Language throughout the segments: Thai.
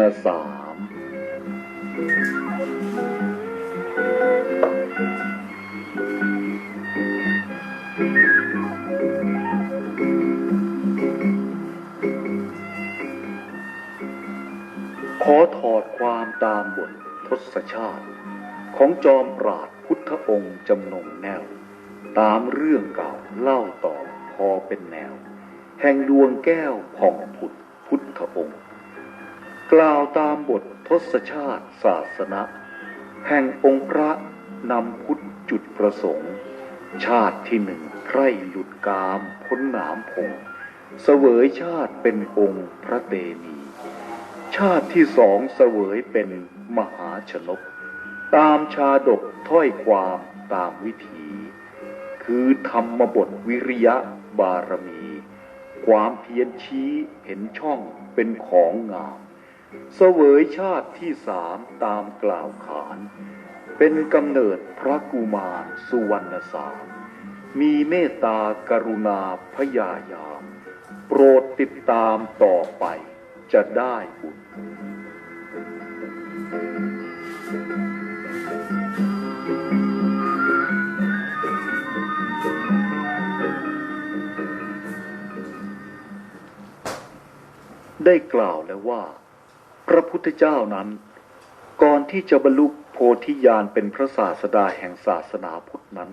สามขอถอดความตามบททศชาติ ของจอมปราดพุทธองค์จำนงแนว ตามเรื่องเก่าเล่าต่อพอเป็นแนว แห่งดวงแก้วผ่องผุดพุทธองค์ กล่าวตามบททศชาติศาสนะ แห่งองค์พระนำพุทธจุดประสงค์ ชาติที่หนึ่งใคร่หลุดกามพ้นหนามพงเสวยชาติเป็นองค์พระเตมี ชาติที่สองเสวยเป็นมหาชนก ตามชาดกถ้อยความตามวิธีคือธรรมบทวิริยะบารมี ความเพียรชี้เห็นช่องเป็นของงาม เสวยชาติที่สามตามกล่าวขาน เป็นกำเนิดพระกุมารสุวรรณสามมีเมตตากรุณาพยายาม โปรดติดตามต่อไปจะได้บุญได้กล่าวแล้วว่า พระพุทธเจ้านั้น ก่อนที่จะบรรลุโพธิญาณเป็นพระศาสดาแห่งศาสนาพุทธนั้น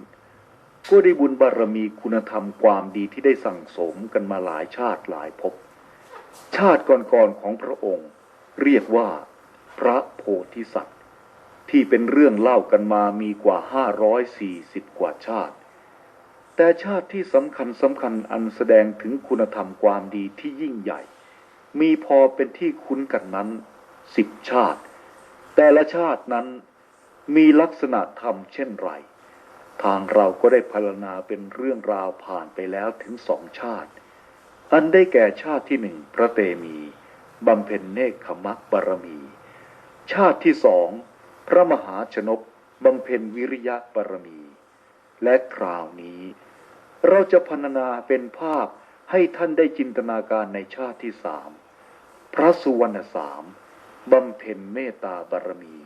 ก็ได้บุญบารมีคุณธรรมความดีที่ได้สั่งสมกันมาหลายชาติหลายภพชาติก่อนๆของพระองค์ เรียกว่า พระโพธิสัตว์ ที่เป็นเรื่องเล่ากันมามีกว่า 540 กว่าชาติ แต่ชาติที่สำคัญสำคัญอันแสดงถึงคุณธรรมความดีที่ยิ่งใหญ่ มีพอเป็นที่คุ้นกันนั้นสิบชาติ แต่ละชาตินั้นมีลักษณะธรรมเช่นไร ทางเราก็ได้พรรณนาเป็นเรื่องราวผ่านไปแล้วถึงสองชาติ อันได้แก่ชาติที่หนึ่งพระเตมีบำเพ็ญเนคขมักบารมี ชาติที่สองพระมหาชนกบำเพ็ญวิริยะบารมี และคราวนี้ เราจะพรรณนาเป็นภาพให้ท่านได้จินตนาการในชาติที่สาม พระสุวรรณสามบำเพ็ญเมตตาบารมี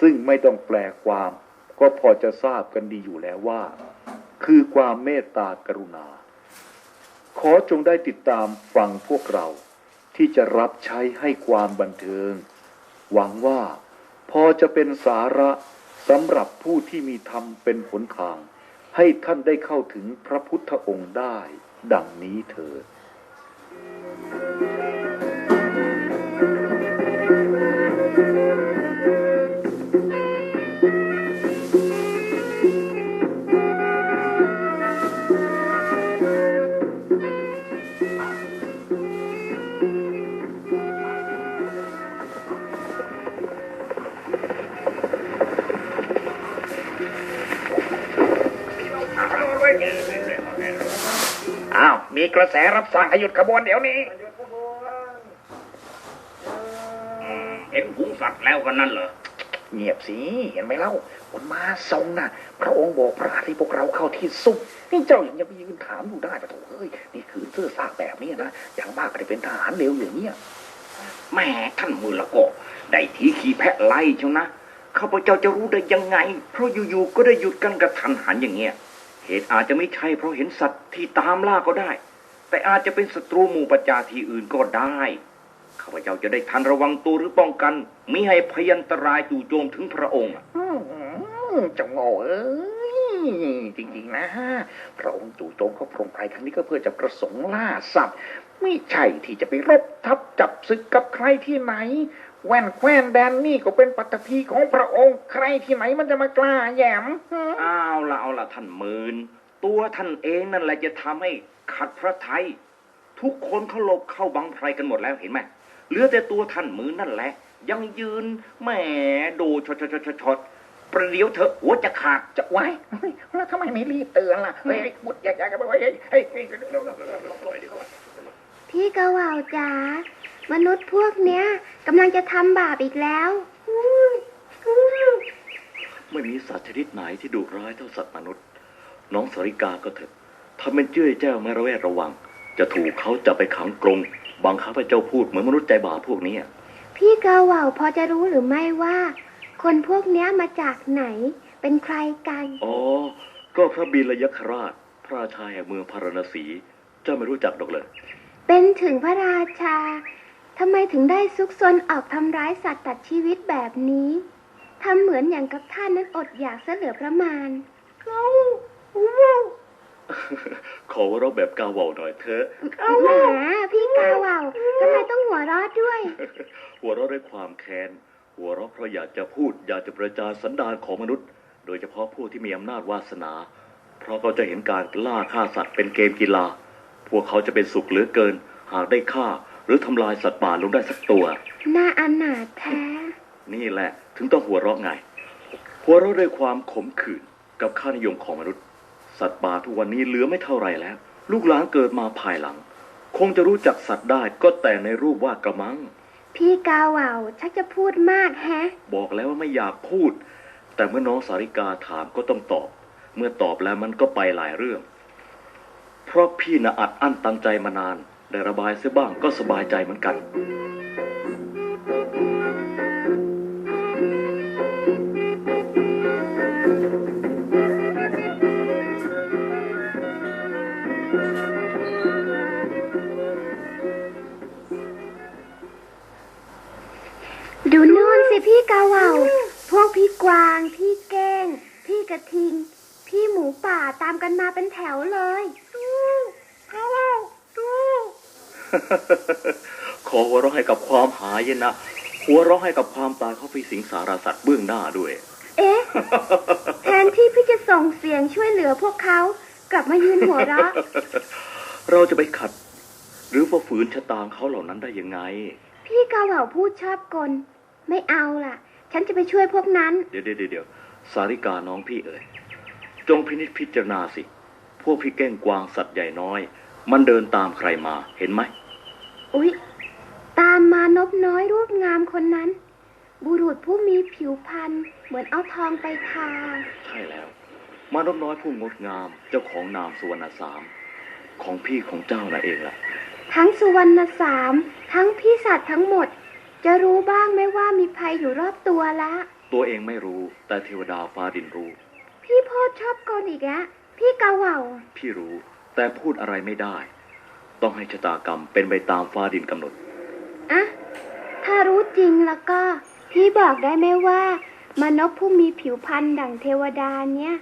ซึ่งไม่ต้องแปลความก็พอจะทราบกันดีอยู่แล้วว่า คือความเมตตากรุณา ขอจงได้ติดตามฟังพวกเราที่จะรับใช้ให้ความบันเทิง หวังว่าพอจะเป็นสาระสำหรับผู้ที่มีธรรมเป็นหนทาง ให้ท่านได้เข้าถึงพระพุทธองค์ได้ ดังนี้เถิด มีกระแสรับสั่งให้หยุดขบวนเดี๋ยวนี้เห็นหุงสัตว์แล้วกันนั่นเหรอ เงียบสิ เห็นไหมเล่าคนมาทรงน่ะ พระองค์บอกประกาศให้พวกเราเข้าที่ซุ่มนี่เจ้ายังจะไปยืนถามอยู่ได้ปะโถเอ้ย นี่คือเสื้อซากแบบนี้นะ อย่างมากก็ได้เป็นทหารเร็วอย่างเนี้ยแม่ท่านมือละก็ได้ทีขี่แพะไล่เชียวนะข้าพเจ้าจะรู้ได้ยังไง เพราะอยู่ๆก็ได้หยุดกันกระทันหันอย่างเงี้ย เหตุอาจจะไม่ใช่เพราะเห็นสัตว์ที่ตามล่าก็ได้ แต่อาจจะเป็นศัตรูหมู่ประจาทีอื่นก็ได้ข้าพเจ้าจะได้ทันระวังตัวหรือป้องกันมิให้พยันตรายจู่โจมถึงพระองค์อะอืมเจ้าโง่เอ้ยจริงๆนะ พระองค์จู่โจมเข้าพรงไพรครั้งนี้ก็เพื่อจะประสงค์ล่าสัตว์ ไม่ใช่ที่จะไปรบทับจับศึกกับใครที่ไหน แว่นแคว้นแดนนี่ก็เป็นปัตภีของพระองค์ ใครที่ไหนมันจะมากล้าแหยมฮะเอาละเอาละท่านหมืนตัวท่านเองนั่นแหละจะทำให้ ขัดพระทัยทุกคนเขาหลบเข้าบังไพรกันหมดแล้วเห็นไหมเหลือแต่ตัวท่านหมืนนั่นแหละ ยังยืนแหมดูชดชดชดชดชดประเดี๋ยวเถอะหัวจะขาดจะไว้เฮ้ยแล้วทำไมไม่รีบเตือนล่ะเฮ้ยมุดแยกๆกันไปไว้เฮ้ยเฮ้ยเฮ้ยเร็วๆๆพี่กะว่าวจ๋ามนุษย์พวกเนี้ยกำลังจะทำบาปอีกแล้วอุ๊ยอุ๊ยไม่มีสัตว์ชนิดไหนที่ดุร้ายเท่าสัตว์มนุษย์ น้องสาริกาก็เถอะ ทำเป็นเจ้ยแจ้วไม่ระแวดระวัง จะถูกเขาจับไปขังกรงบังคับให้เจ้าพูดเหมือนมนุษย์ใจบาปพวกนี้พพี่กาเหว่าพอจะรู้หรือไม่ว่า คนพวกเนี้ยมาจากไหน เป็นใครกัน อ๋อ ก็พระบิลยคราช พระราชาแห่งเมืองพาราณสี เจ้าไม่รู้จักดอกเลย เป็นถึงพระราชาทำไมถึงได้ซุกซนออกทำร้ายสัตว์ตัดชีวิตแบบนี้ทำเหมือนอย่างกับท่านนั้นอดอยากเสเหลือประมาณ ขอว่าเราะแบบกาเหว่าหน่อยเถอะแหมพี่กาเหว่าทำไมต้องหัวเราะด้วย หัวเราะด้วยความแค้น หัวเราะเพราะอยากจะพูดอยากจะประจานสันดานของมนุษย์ โดยเฉพาะผู้ที่มีอำนาจวาสนา เพราะเขาจะเห็นการล่าฆ่าสัตว์เป็นเกมกีฬา พวกเขาจะเป็นสุขเหลือเกิน หากได้ฆ่า หรือทำลายสัตว์ป่าลงได้สักตัว น่าอนาถแท้ นี่แหละ ถึงต้องหัวเราะไง หัวเราะด้วยความขมขื่นกับค่านิยมของมนุษย์ สัตว์ป่าทุกวันนี้เหลือไม่เท่าไหรแล้ว ลูกหลานเกิดมาภายหลัง คงจะรู้จักสัตว์ได้ก็แต่ในรูปวาดกระมัง พี่กาเหว่าชักจะพูดมากแฮะ บอกแล้วว่าไม่อยากพูด แต่เมื่อน้องสาริกาถามก็ต้องตอบ เมื่อตอบแล้วมันก็ไปหลายเรื่อง เพราะพี่นะอัดอั้นตันใจมานาน ได้ระบายเสียบ้างก็สบายใจเหมือนกัน พี่กาเหว่า พวกพี่กวาง พี่แก้ง พี่กระทิง พี่หมูป่าตามกันมาเป็นแถวเลยดูกาเหว่าดูขอหัวเราะให้กับความหายนะ หัวเราะให้กับความตายเขาไปสิงสารสัตว์เบื้องหน้าด้วย เอ๊ะ แทนที่พี่จะส่งเสียงช่วยเหลือพวกเขา กลับมายืนหัวเราะ เราจะไปขัด หรือว่าฝืนชะตาเขาเหล่านั้นได้ยังไง พี่กาเหว่าพูดชอบกล ไม่เอาล่ะ ฉันจะไปช่วยพวกนั้น เดี๋ยวเดี๋ยวเดี๋ยวสาริกาน้องพี่เอ๋ยจงพินิจพิจารณาสิ พวกพี่เก้งกวางสัตว์ใหญ่น้อย มันเดินตามใครมาเห็นไหมอุ๊ย ตามมานบน้อยรูปงามคนนั้น บุรุษผู้มีผิวพรรณเหมือนเอาทองไปทา ใช่แล้ว มานพน้อยผู้งดงามเจ้าของนามสุวรรณสาม ของพี่ของเจ้าน่ะเองล่ะ ทั้งสุวรรณสาม ทั้งพี่สัตว์ทั้งหมด จะรู้บ้างไหมว่ามีภัยอยู่รอบตัวละ ตัวเองไม่รู้ แต่เทวดาฟ้าดินรู้ พี่โพดชอบกลอีกแล้วพี่กาเหว่า พี่รู้ แต่พูดอะไรไม่ได้ ต้องให้ชะตากรรมเป็นไปตามฟ้าดินกำหนด อะถ้ารู้จริงแล้วก็ พี่บอกได้ไหมว่ามานพผู้มีผิวพรรณดั่งเทวดาเนี่ย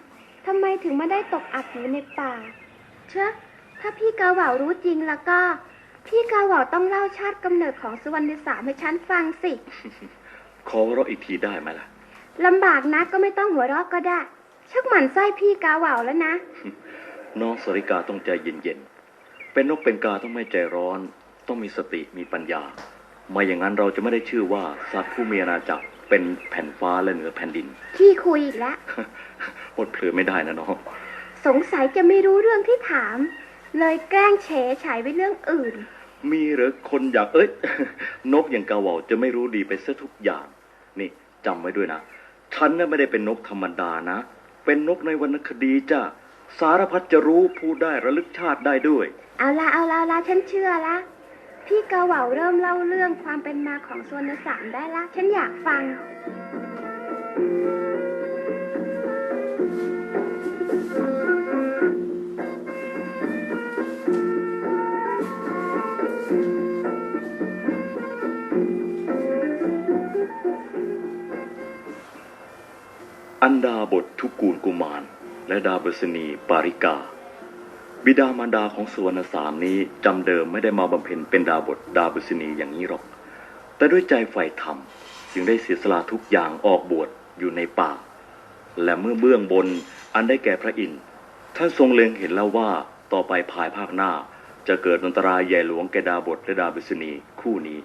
ทำไมถึงมาได้ตกอับอยู่ในป่า เชอะถ้าพี่กาเหว่ารู้จริงแล้วก็ พี่กาเหว่าต้องเล่าชาติกำเนิดของสุวรรณสามให้ฉันฟังสิ ขอเราะอีกทีได้ไหมล่ะ ลำบากนักก็ไม่ต้องหัวเราะก็ได้ ชักหมั่นไส้พี่กาเหว่าแล้วนะ น้องสาริกาต้องใจเย็นๆ เป็นนกเป็นกาต้องไม่ใจร้อน ต้องมีสติมีปัญญา ไม่อย่างนั้นเราจะไม่ได้ชื่อว่าสัตว์ผู้มีอาณาจักรเป็นแผ่นฟ้าและเหนือแผ่นดินขี้คุยอีกแล้วอดเผลอไม่ได้นะน้อง สงสัยจะไม่รู้เรื่องที่ถาม เลยแกล้งเฉฉายไปเรื่องอื่น มีเหรือคนอยากเอ้ย นกอย่างกาเหว่าจะไม่รู้ดีไปซะทุกอย่าง นี่จำไว้ด้วยนะ ฉันน่ะไม่ได้เป็นนกธรรมดานะ เป็นนกในวรรณคดีจ้าสารพัดจะรู้พูดได้ระลึกชาติได้ด้วย เอาละเอาละเอาละฉันเชื่อละ พี่กาเหว่าเริ่มเล่าเรื่องความเป็นมาของสวนสามได้ละ ฉันอยากฟัง อันดาบททุกูลกุมาร และดาบสนีปาริกา บิดามารดาของสุวนสามนี้จำเดิมไม่ได้มาบำเพ็ญเป็นดาบทดาบสนีอย่างนี้หรอก แต่ด้วยใจใฝ่ธรรมจึงได้เสียสละทุกอย่างออกบวชอยู่ในป่า และเมื่อเบื้องบนอันได้แก่พระอินทร์ท่านทรงเล็งเห็นแล้วว่าต่อไปภายภาคหน้า จะเกิดอันตรายใหญ่หลวงแก่ดาบทและดาบสนีคู่นี้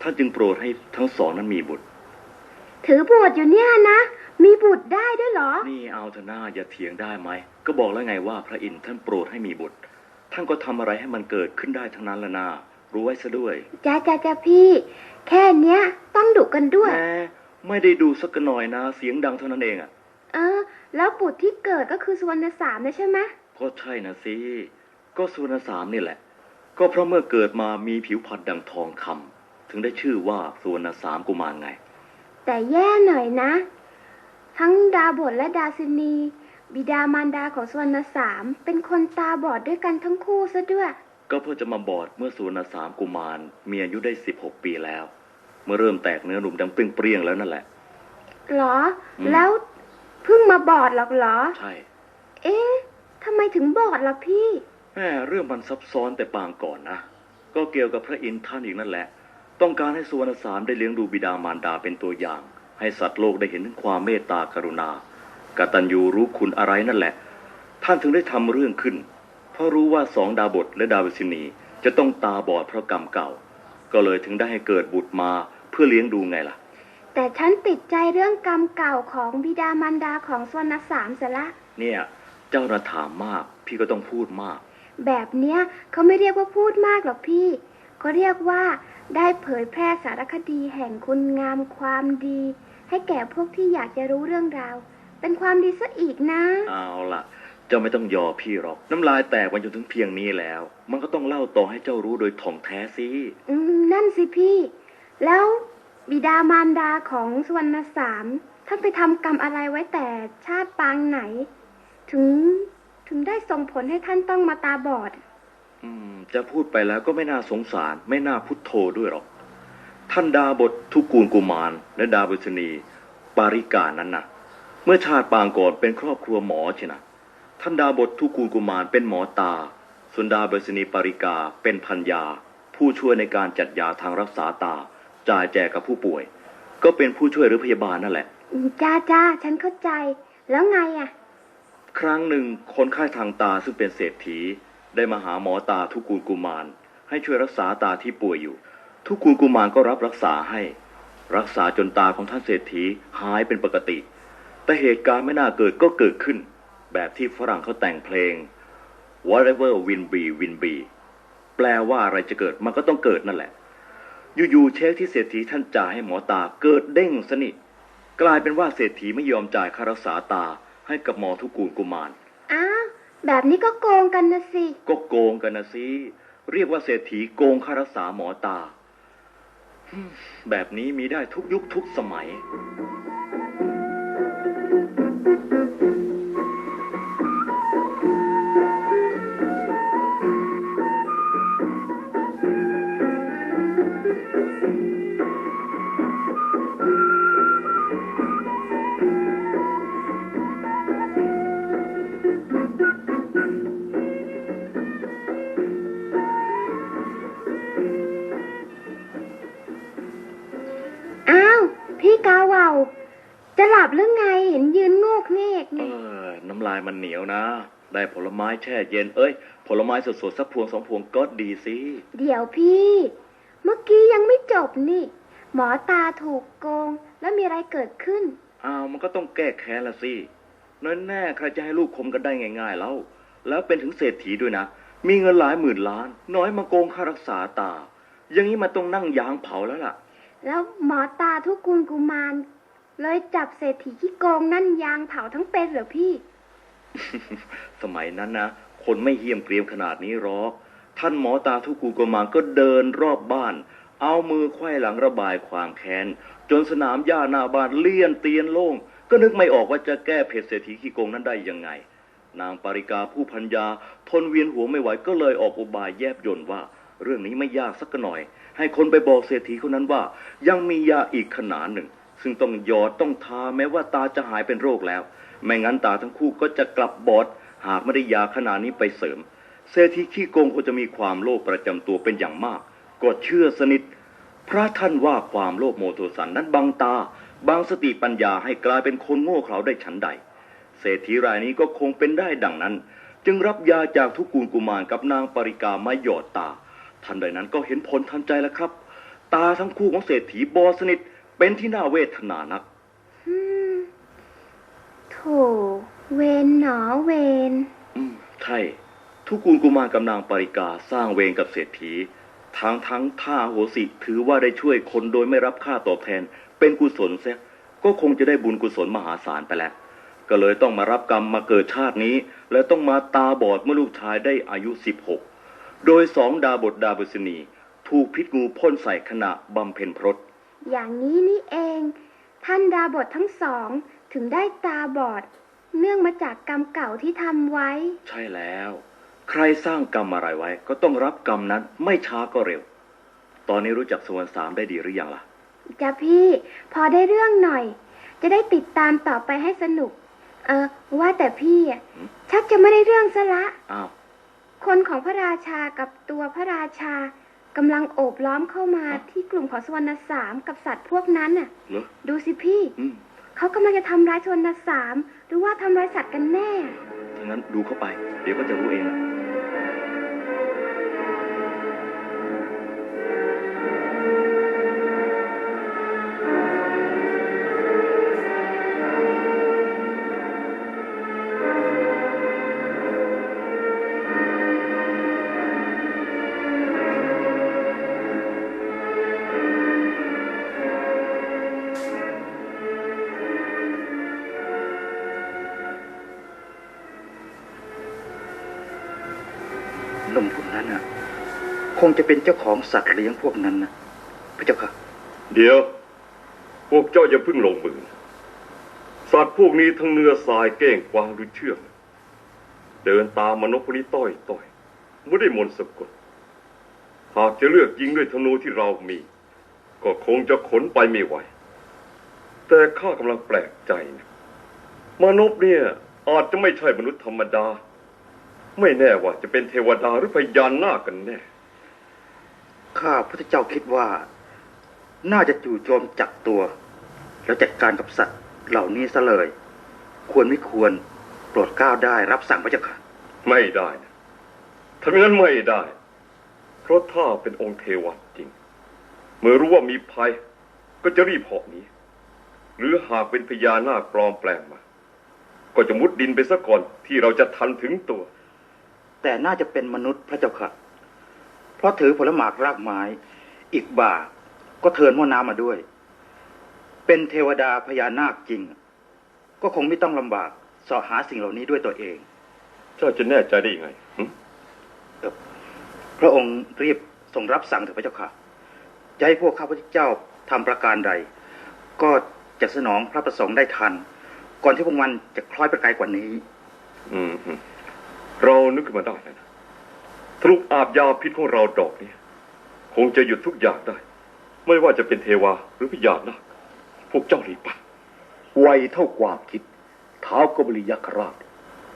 ท่านจึงโปรดให้ทั้งสองนั้นมีบุตร ถือบวชอยู่เนี่ยนะ มีบุตรได้ด้วยเหรอ นี่เอาเถอะหน้าอย่าเถียงได้ไหม ก็บอกแล้วไงว่าพระอินทร์ท่านโปรดให้มีบุตร ท่านก็ทำอะไรให้มันเกิดขึ้นได้ทั้งนั้นละนารู้ไว้ซะด้วยจ้าจ้าจ้าพี่ แค่เนี้ย ต้องดุกันด้วย แหมไม่ได้ดูสักหน่อยนะ เสียงดังเท่านั้นเองอะ เออ แล้วบุตรที่เกิดก็คือสุวรรณสามนะใช่ไหมก็ใช่นะสิ ก็สุวรรณสามนี่แหละ ก็เพราะเมื่อเกิดมามีผิวพรรณดังทองคถึงได้ชื่อว่าสุวรรณสามกุมารไง แต่แย่หน่อยนะ ทั้งดาบทและดาซินี บิดามารดาของสวรรณสาม เป็นคนตาบอดด้วยกันทั้งคู่ซะด้วย ก็เพื่อจะมาบอดเมื่อสุวรรณสามกุมารมีอายุได้สิบหกปีแล้ว เมื่อเริ่มแตกเนื้อหนุ่มดังเปรี้ยงๆแล้วนั่นแหละเหรออืมแล้วเพิ่งมาบอดหรอกเหรอ ใช่ เอ๊ะทำไมถึงบอดล่ะพี่แม่เรื่องมันซับซ้อนแต่ปางก่อนนะ ก็เกี่ยวกับพระอินทร์ท่านอีกนั่นแหละ ต้องการให้สุวรรณสามได้เลี้ยงดูบิดามารดาเป็นตัวอย่าง ให้สัตว์โลกได้เห็นถึงความเมตตากรุณากตัญญูรู้คุณอะไรนั่นแหละ ท่านถึงได้ทำเรื่องขึ้น เพราะรู้ว่าสองดาบทและดาวิสินีจะต้องตาบอดเพราะกรรมเก่า ก็เลยถึงได้ให้เกิดบุตรมาเพื่อเลี้ยงดูไงล่ะ แต่ฉันติดใจเรื่องกรรมเก่าของบิดามารดาของสวรรณสามเสียละเนี่ย เจ้าน่ะถามมาก พี่ก็ต้องพูดมาก แบบเนี้ยเขาไม่เรียกว่าพูดมากหรอกพี่เขาเรียกว่าได้เผยแพร่สารคดีแห่งคุณงามความดี ให้แก่พวกที่อยากจะรู้เรื่องราว เป็นความดีซะอีกนะ เอาล่ะ เจ้าไม่ต้องยอพี่หรอก น้ำลายแตกวันจนถึงเพียงนี้แล้ว มันก็ต้องเล่าต่อให้เจ้ารู้โดยถ่องแท้สิอืมนั่นสิพี่ แล้วบิดามารดาของสวรรณสามท่านไปทำกรรมอะไรไว้แต่ชาติปางไหน ถึงถึงได้ส่งผลให้ท่านต้องมาตาบอด อืม จะพูดไปแล้วก็ไม่น่าสงสาร ไม่น่าพุทโธด้วยหรอก ท่านดาบททุกูลกุมาร และดาบุษณีปาริกานั้นนะเมื่อชาติปางก่อนเป็นครอบครัวหมอใช่นะท่านดาบททุกูลกุมารเป็นหมอตาส่วนดาบุษณีปาริกาเป็นพันยา ผู้ช่วยในการจัดยาทางรักษาตา จ่ายแจกกับผู้ป่วย ก็เป็นผู้ช่วยหรือพยาบาลนั่นแหละอืมจ้าจ้าฉันเข้าใจ แล้วไงอะ ครั้งหนึ่งคนไข้ทางตาซึ่งเป็นเศรษฐี ได้มาหาหมอตาทุกูลกุมาร ให้ช่วยรักษาตาที่ป่วยอยู่ ทุกูลกุมารก็รับรักษาให้ รักษาจนตาของท่านเศรษฐีหายเป็นปกติ แต่เหตุการณ์ไม่น่าเกิดก็เกิดขึ้น แบบที่ฝรั่งเขาแต่งเพลง whatever will be will be แปลว่าอะไรจะเกิดมันก็ต้องเกิดนั่นแหละ อยู่ๆเช็คที่เศรษฐีท่านจ่ายให้หมอตาเกิดเด้งสนิทกลายเป็นว่าเศรษฐีไม่ยอมจ่ายค่ารักษาตาให้กับหมอทุกูลกุมาร อ้าว แบบนี้ก็โกงกันนะสิ ก็โกงกันนะสิ เรียกว่าเศรษฐีโกงค่ารักษาหมอตาฮึ่ม แบบนี้มีได้ทุกยุคทุกสมัย แช่เย็น เอ้ย ผลไม้สดๆสักพวงสองพวงก็ดีสิเดี๋ยวพี่ เมื่อกี้ยังไม่จบนี่ หมอตาถูกโกง แล้วมีอะไรเกิดขึ้น อ้าวมันก็ต้องแก้แค้นละสิน้อยแน่ใครจะให้ลูกคมกันได้ง่ายๆแล้ว แล้วเป็นถึงเศรษฐีด้วยนะ มีเงินหลายหมื่นล้าน น้อยมาโกงค่ารักษาตา อย่างนี้มันต้องนั่งยางเผาแล้วล่ะ แล้วหมอตาทุกกุลกุมาร เลยจับเศรษฐีที่โกงนั่นยางเผาทั้งเป็นเหรอพี่ สมัยนั้นนะคนไม่เหี้ยมเกรียมขนาดนี้หรอกท่านหมอตาทุกูกมารก็เดินรอบบ้าน เอามือไขว้หลังระบายความแค้น จนสนามหญ้าหน้าบ้านเลี่ยนเตียนโล่ง ก็นึกไม่ออกว่าจะแก้เผ็ดเศรษฐีขี้โกงนั้นได้ยังไง นางปริกาผู้พันยาทนเวียนหัวไม่ไหวก็เลยออกอุบายแยบยนว่า เรื่องนี้ไม่ยากสักหน่อย ให้คนไปบอกเศรษฐีคนนั้นว่า ยังมียาอีกขนาดหนึ่ง ซึ่งต้องหยอดต้องทาแม้ว่าตาจะหายเป็นโรคแล้ว ไม่งั้นตาทั้งคู่ก็จะกลับบอด หากไม่ได้ยาขนาดนี้ไปเสริม เศรษฐีขี้โกงก็จะมีความโลภประจำตัวเป็นอย่างมาก ก็เชื่อสนิท พระท่านว่าความโลภโมโทสันนั้นบังตาบังสติปัญญาให้กลายเป็นคนโง่เขลาได้ฉันใด เศรษฐีรายนี้ก็คงเป็นได้ดังนั้น จึงรับยาจากทุกูลกุมารกับนางปริกามาหยอดตาทันใดนั้นก็เห็นผลทันใจแล้วครับ ตาทั้งคู่ของเศรษฐีบอสนิทเป็นที่น่าเวทนานัก เวนหนอเวนอืมใช่ทุกูลกุมารกับนางปริกาสร้างเวรกับเศรษฐีทั้งทั้งท่าโหสิถือว่าได้ช่วยคนโดยไม่รับค่าตอบแทน เป็นกุศลเสียก็คงจะได้บุญกุศลมหาศาลไปแล้ว ก็เลยต้องมารับกรรมมาเกิดชาตินี้ และต้องมาตาบอดเมื่อลูกชายได้อายุ 16 โดยสองดาบทดาบุษณีถูกพิษงูพ่นใส่ขณะบำเพ็ญพรตอย่างนี้นี่เอง ท่านดาบททั้งสอง ถึงได้ตาบอด เนื่องมาจากกรรมเก่าที่ทำไว้ ใช่แล้ว ใครสร้างกรรมอะไรไว้ ก็ต้องรับกรรมนั้นไม่ช้าก็เร็ว ตอนนี้รู้จักส่วนสามได้ดีหรือยังล่ะ จ้ะพี่ พอได้เรื่องหน่อย จะได้ติดตามต่อไปให้สนุก เออ ว่าแต่พี่อะหืม ชักจะไม่ได้เรื่องซะละ อ้าว คนของพระราชากับตัวพระราชากำลังโอบล้อมเข้ามาที่กลุ่มของสวรรณสามกับสัตว์พวกนั้นน่ะ เหรอดูสิพี่ อืม เขากำลังจะทำร้ายสวรรณสาม หรือว่าทำร้ายสัตว์กันแน่ถ้างั้นดูเข้าไป เดี๋ยวก็จะรู้เองนะ นุ่มคนนั้นน่ะ คงจะเป็นเจ้าของสัตว์เลี้ยงพวกนั้นนะพระเจ้าค่ะ เดี๋ยว พวกเจ้าอย่าเพิ่งลงมือ สัตว์พวกนี้ทั้งเนื้อทรายเก้งกวางหรือเชื่องเดินตามมนุษย์พวกนี้ต้อยต้อยไม่ได้มนต์สะกด หากจะเลือกยิงด้วยธนูที่เรามี ก็คงจะขนไปไม่ไหว แต่ข้ากำลังแปลกใจนะมนุษย์เนี่ยอาจจะไม่ใช่มนุษย์ธรรมดา ไม่แน่ว่าจะเป็นเทวดาหรือพญานาคกันแน่ ข้าพระเจ้าคิดว่า น่าจะจู่โจมจับตัว แล้วจัดการกับสัตว์เหล่านี้ซะเลย ควรไม่ควรโปรดเกล้าได้รับสั่งพระเจ้าค่ะ ไม่ได้นะถ้าไม่งั้นไม่ได้ เพราะถ้าเป็นองค์เทวดาจริง เมื่อรู้ว่ามีภัย ก็จะรีบเหาะหนีหรือหากเป็นพญานาคปลอมแปลงมา ก็จะมุดดินไปซะก่อนที่เราจะทันถึงตัว แต่น่าจะเป็นมนุษย์พระเจ้าค่ะ เพราะถือผลหมากรากไม้ อีกบ่า ก็เทินหม้อน้ำมาด้วย เป็นเทวดาพญานาคจริง ก็คงไม่ต้องลำบากเสาะหาสิ่งเหล่านี้ด้วยตัวเอง เจ้าจะแน่ใจได้ยังไงหึพระองค์รีบส่งรับสั่งเถิดพระเจ้าค่ะ จะให้พวกข้าพเจ้าทำประการใด ก็จะสนองพระประสงค์ได้ทัน ก่อนที่พวกมันจะคล้อยไปไกลกว่านี้ อืมอืม เรานึกขึ้นมาได้แล้วนะทะลุอาบยาพิษของเราดอกนี้คงจะหยุดทุกอย่างได้ ไม่ว่าจะเป็นเทวาหรือพญานาคพวกเจ้ารีบไปไวเท่าความคิดเท้ากบลียักราช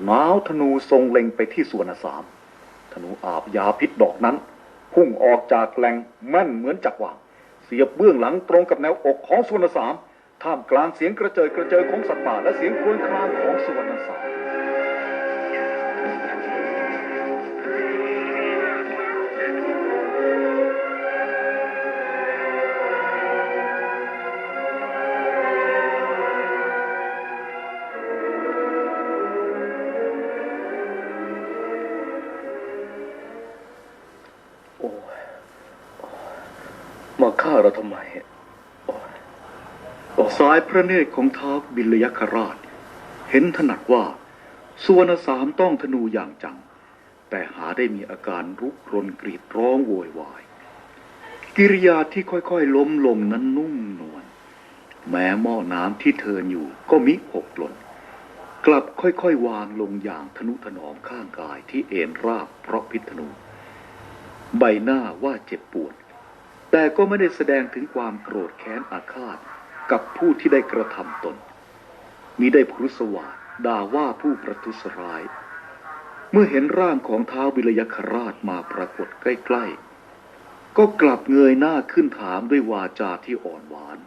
หนาวธนูทรงเล็งไปที่ส่วนสาม ธนูอาบยาพิษดอกนั้น พุ่งออกจากแหล่งแม่นเหมือนจักรวาง เสียบเบื้องหลังตรงกับแนวอกของส่วนสาม ท่ามกลางเสียงกระเจิดกระเจิงของสัตว์ป่าและเสียงครวญครางของส่วนสามายพระเนตรของท้าวบิลยักษราช เห็นถนัดว่าสุวรรณสามต้องธนูอย่างจัง แต่หาได้มีอาการรุกรนกรีดร้องโวยวาย กิริยาที่ค่อยๆล้มลงนั้นนุ่มนวลแม้หม้อน้ำที่เทินอยู่ก็มิหกหล่นกลับค่อยๆ วางลงอย่างทนุถนอมข้างกายที่เอ็นราบเพราะพิษธนู ใบหน้าว่าเจ็บปวด แต่ก็ไม่ได้แสดงถึงความโกรธแค้นอาฆาต กับผู้ที่ได้กระทำตน มิได้พรุสวาทด่าว่าผู้ประทุษร้าย เมื่อเห็นร่างของท้าวบิลยคราชมาปรากฏใกล้ๆ ก็กลับเงยหน้าขึ้นถามด้วยวาจาที่อ่อนหวาน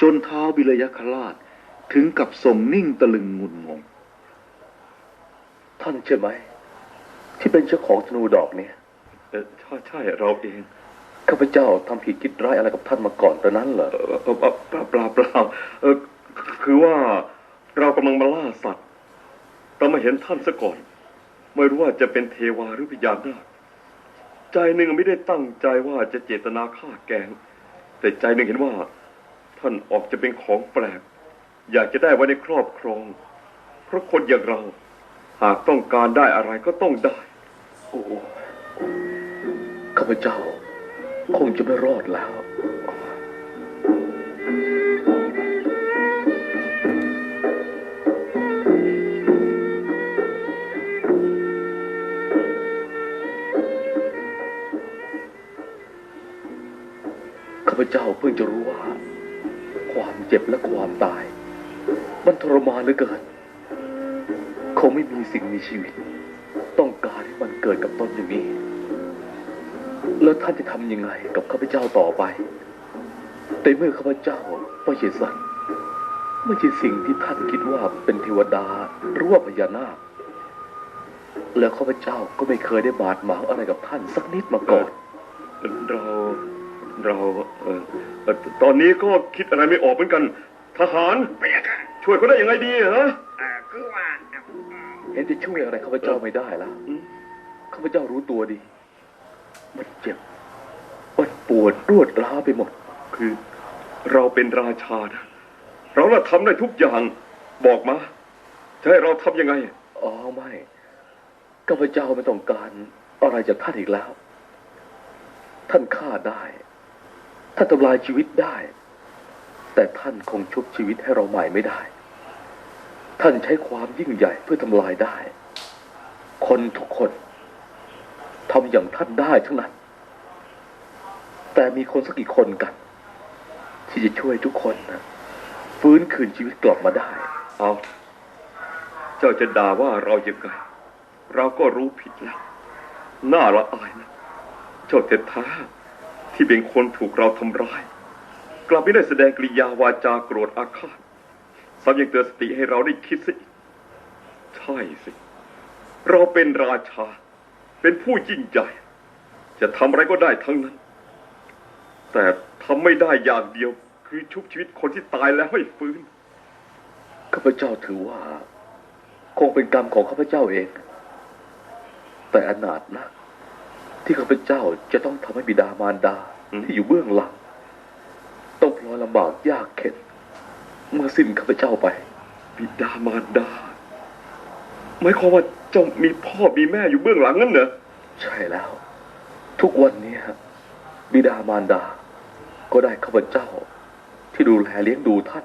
จนท้าวบิลยคราชถึงกับทรงนิ่งตะลึงงุนงง ท่านใช่ไหม ที่เป็นเจ้าของธนูดอกเนี่ย เออใช่ใช่เราเอง ข้าพเจ้าทำผิดคิดร้ายอะไรกับท่านมาก่อนต่นั้นเหรอ เออเออเอเปล่าเปล่าเปล่าเออคือว่าเรากำลังมาล่าสัตว์ เรามาเห็นท่านซะก่อน ไม่รู้ว่าจะเป็นเทวาหรือพญานาคใจหนึ่งไม่ได้ตั้งใจว่าจะเจตนาฆ่าแกล้ง แต่ใจหนึ่งเห็นว่า ท่านออกจะเป็นของแปลก อยากจะได้ไว้ในครอบครอง เพราะคนอย่างเรา หากต้องการได้อะไรก็ต้องได้ โอ้ข้าพเจ้า คงจะไม่รอดแล้ว ข้าพเจ้าเพิ่งจะรู้ว่า ความเจ็บและความตาย มันทรมานเหลือเกินคงไม่มีสิ่งมีชีวิต ต้องการให้มันเกิดกับตนอย่างนี้ แล้วท่านจะทำยังไงกับข้าพเจ้าต่อไป แต่เมื่อข้าพเจ้าไม่ใช่สัตว์ไม่ใช่สิ่งที่ท่านคิดว่าเป็นเทวดาหรือว่าพญานาค แล้วข้าพเจ้าก็ไม่เคยได้บาดหมางอะไรกับท่านสักนิดมาก่อน เราเราเอ่อเอ่อตอนนี้ก็คิดอะไรไม่ออกเหมือนกัน ทหารพระยาค่ะช่วยเขาได้ยังไงดีฮะอ่าคือว่าอ่า เห็นจะช่วยอะไรข้าพเจ้าไม่ได้แล้วอืม ข้าพเจ้ารู้ตัวดี มันเจ็บมันปวดรวดร้าวไปหมด คือเราเป็นราชานะเราน่ะทำได้ทุกอย่าง บอกมาจะให้เราทำยังไง อ๋อไม่ข้าพเจ้าไม่ต้องการอะไรจากท่านอีกแล้ว ท่านฆ่าได้ ท่านทำลายชีวิตได้ แต่ท่านคงชุบชีวิตให้เราใหม่ไม่ได้ ท่านใช้ความยิ่งใหญ่เพื่อทำลายได้ คนทุกคน ทำอย่างท่านได้ทั้งนั้น แต่มีคนสักกี่คนกัน ที่จะช่วยทุกคนนะฟื้นคืนชีวิตกลับมาได้ เอา เจ้าจะด่าว่าเรายังไงเราก็รู้ผิดแล้วน่าละอายนะเจ้าเท็ท้าที่เป็นคนถูกเราทำร้าย กลับไม่ได้แสดงกริยาวาจาโกรธอาฆาตซ้ำยังเตือนสติให้เราได้คิดสิใช่สิ เราเป็นราชา เป็นผู้ยิ่งใหญ่ จะทำอะไรก็ได้ทั้งนั้น แต่ทำไม่ได้อย่างเดียว คือชุบชีวิตคนที่ตายแล้วให้ฟื้นข้าพเจ้าถือว่า คงเป็นกรรมของข้าพเจ้าเอง แต่อนาถนะ ที่ข้าพเจ้าจะต้องทำให้บิดามารดาอืมที่อยู่เบื้องหลังต้องพลอยลำบากยากเข็นเมื่อสิ้นข้าพเจ้าไป บิดามารดาหมายความว่า เจ้ามีพ่อมีแม่อยู่เบื้องหลังนั่นเหรอใช่แล้ว ทุกวันนี้บิดามารดา ก็ได้ข้าพเจ้า ที่ดูแลเลี้ยงดูท่าน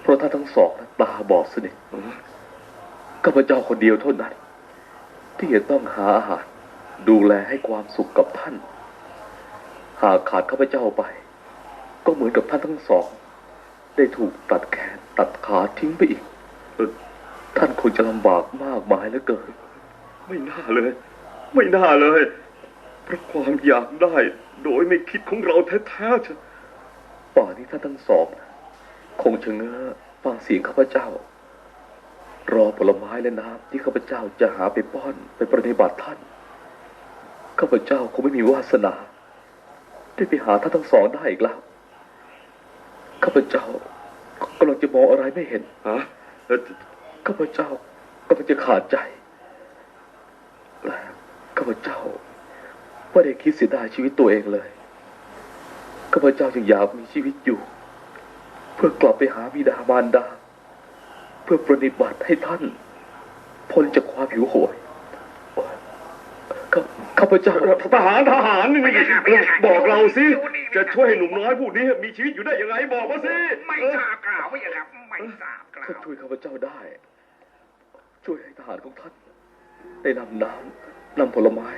เพราะท่านทั้งสองตาบอดสนิทข้าพเจ้าคนเดียวเท่านั้น ที่จะต้องหาอาหารดูแลให้ความสุขกับท่าน หากขาดข้าพเจ้าไป ก็เหมือนกับท่านทั้งสอง ได้ถูกตัดแขนตัดขาทิ้งไปอีก ท่านคงจะลำบากมากมายเหลือเกิน ไม่น่าเลย ไม่น่าเลย เพราะความอยากได้ โดยไม่คิดของเราแท้ๆเชยวป่านี้ท่านทั้งสองคงชะเง้อฟังเสียงข้าพเจ้า รอผลไม้และน้ำที่ข้าพเจ้าจะหาไปป้อนไปปฏิบัติท่าน ข้าพเจ้าคงไม่มีวาสนา ได้ไปหาท่านทั้งสองได้อีกแล้ว ข้าพเจ้ากำลังจะมองอะไรไม่เห็นฮะ ข้าพเจ้ากำลังจะขาดใจและข้าพเจ้าไม่ได้คิดเสียดายชีวิตตัวเองเลยข้าพเจ้าจึงอยากมีชีวิตอยู่ เพื่อกลับไปหาบิดามารดา เพื่อปรนนิบัติให้ท่านพ้นจากความหิวโหยข้าข้าพเจ้าทหารทหารนี่บอกเราสิ จะช่วยให้หนุ่มน้อยผู้นี้มีชีวิตอยู่ได้ยังไงบอกมาสิ ไม่เออทราบกล่าวพระยาค่ะไม่ทราบกล่าท่านวช่วยข้าพเจ้าได้ ช่วยให้ทหารของท่านได้นำน้ำนำผลไม้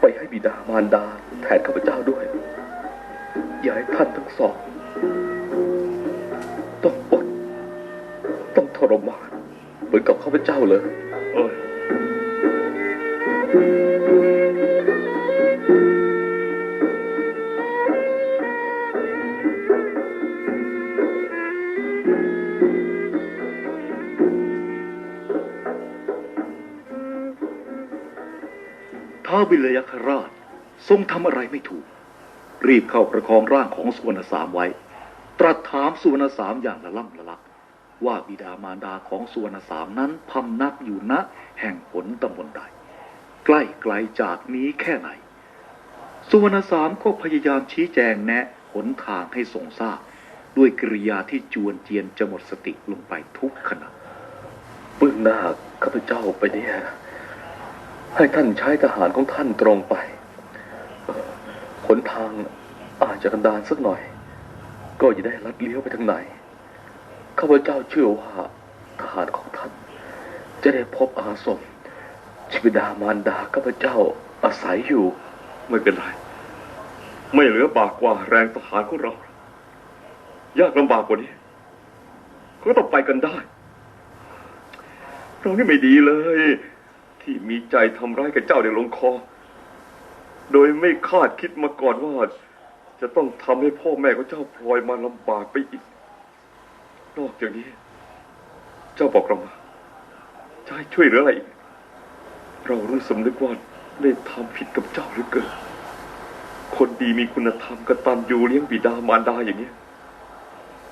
ไปให้บิดามารดาแทนข้าพเจ้าด้วย อย่าให้ท่านทั้งสอง ต้องอดต้องทรมานเหมือนกับข้าพเจ้าเลยเอ้ย วบิลยคราช ทรงทำอะไรไม่ถูก รีบเข้าประคองร่างของสุวรรณสามไว้ ตรัสถามสุวรรณสามอย่างละล่ำละลัก ว่าบิดามารดาของสุวรรณสามนั้นพำนักอยู่ณแห่งผลตำบลใด ใกล้ไกลจากนี้แค่ไหน สุวรรณสามก็พยายามชี้แจงแนะหนทางให้ทรงทราบด้วยกริยาที่จวนเจียนจะหมดสติลงไปทุกขณะเบื้องหน้าข้าพเจ้าไปเนี่ย ให้ท่านใช้ทหารของท่านตรงไปเอ่อนทางอาจจะกันดานสักหน่อย ก็อย่าได้ลัดเลี้ยวไปทางไหน ข้าพเจ้าเชื่อว่าทหารของท่าน จะได้พบอาสมชิบิดามารดาข้าพเจ้าอาศัยอยู่ ไม่เป็นไร ไม่เหลือบากกว่าแรงทหารของเรา ยากลำบากกว่านี้ก็ต้องไปกันได้ เรานี่ไม่ดีเลย ที่มีใจทำร้ายกับเจ้าในลงคอ โดยไม่คาดคิดมาก่อนว่า จะต้องทำให้พ่อแม่ของเจ้าพลอยมาลำบากไปอีก นอกจากนี้ เจ้าบอกเรามาจะให้ช่วยเหลืออะไรอีก เรารู้สำนึกว่าได้ทำผิดกับเจ้าหรือเกินคนดีมีคุณธรรมกตัญญูเลี้ยงบิดามารดาอย่างนี้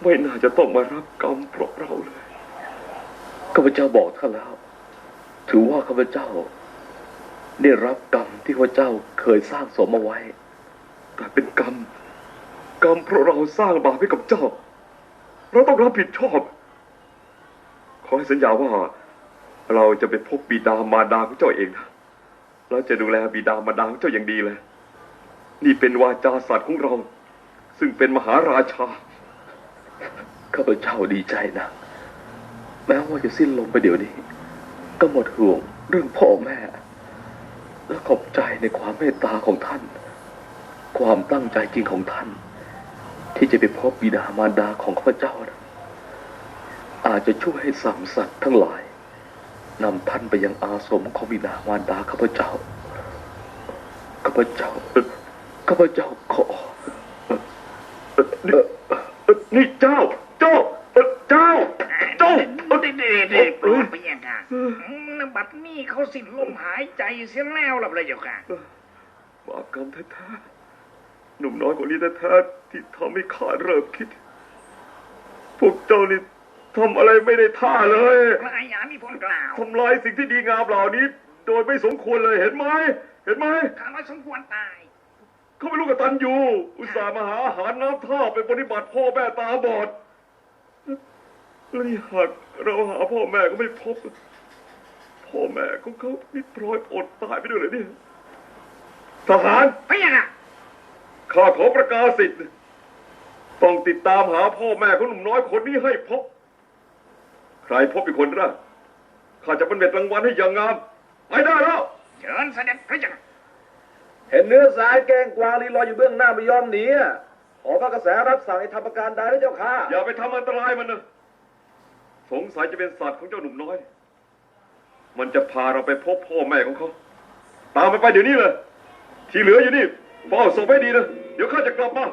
ไม่น่าจะต้องมารับกรรมเพราะเราเลยข้าพเจ้าบอกท่านแล้ว ถือว่าข้าพเจ้า ได้รับกรรมที่ข้าพเจ้าเคยสร้างสมเอาไว้แต่เป็นกรรม กรรมเพราะเราสร้างบาปให้กับเจ้า เราต้องรับผิดชอบ ขอให้สัญญาว่า เราจะไปพบบิดามารดาของเจ้าเองนะเราจะดูแลบิดามารดาของเจ้าอย่างดีเลย นี่เป็นวาจาสัตว์ของเรา ซึ่งเป็นมหาราชาข้าพเจ้าดีใจนะ แม้ว่าจะสิ้นลมไปเดี๋ยวนี้ ก็หมดห่วงเรื่องพ่อแม่ และขอบใจในความเมตตาของท่าน ความตั้งใจจริงของท่าน ที่จะไปพบบิดามารดาของข้าพเจ้านะอาจจะช่วยให้สัมสัตว์ทั้งหลายนำท่านไปยังอาสมของบิดามารดาข้าพเจ้าข้าพเจ้าข้าพเจ้าขอนี่เจ้าเจ้า เจ้าเจ้าเด็ดเด็ดเด็ดปลอดไปยังค่ะบัดนี้เขาสิ้นลมหายใจเสียแล้วล่ะพระเจ้าค่ะบาปกรรมแท้ๆหนุ่มน้อยคนนี้แท้ๆที่ทำให้ข้าเริ่มคิด พวกเจ้านี่ทำอะไรไม่ได้ท่าเลยพระอาญามีผลกล่าวทำลายสิ่งที่ดีงามเหล่านี้ โดยไม่สมควรเลยเห็นไหมเห็นไหมข้าน้อยสมควรตายเขาไม่รู้กตันอยู่ อุตส่าห์มาหาอาหารน้ำท่าไปปฏิบัติพ่อแม่ตาบอด แล้วนี่หากเราหาพ่อแม่ก็ไม่พบ พ่อแม่ของเขานี่พลอยอดตายไปด้วยเลยเนี่ยทหารพระยาค่ะข้าขอประกาศสิทธิ์ต้องติดตามหาพ่อแม่ของหนุ่มน้อยคนนี้ให้พบ ใครพบเป็นคนแรกข้าจะเป็นเบ็ดรางวัลให้อย่างงามไปได้แล้วเชิญเสด็จพระเจ้าค่ะเห็นเนื้อสายแกงกวางลีลอยอยู่เบื้องหน้าไม่ยอมหนีอะขอพระกระแสรับสั่งให้ทำประการใดนะเจ้าค่ะอย่าไปทำอันตรายมันนะ สงสัยจะเป็นสัตว์ของเจ้าหนุ่มน้อย มันจะพาเราไปพบพ่อแม่ของเขา ตามมันไปเดี๋ยวนี้เลย ที่เหลืออยู่นี่เฝ้าศพให้ดีนะ เดี๋ยวข้าจะกลับมา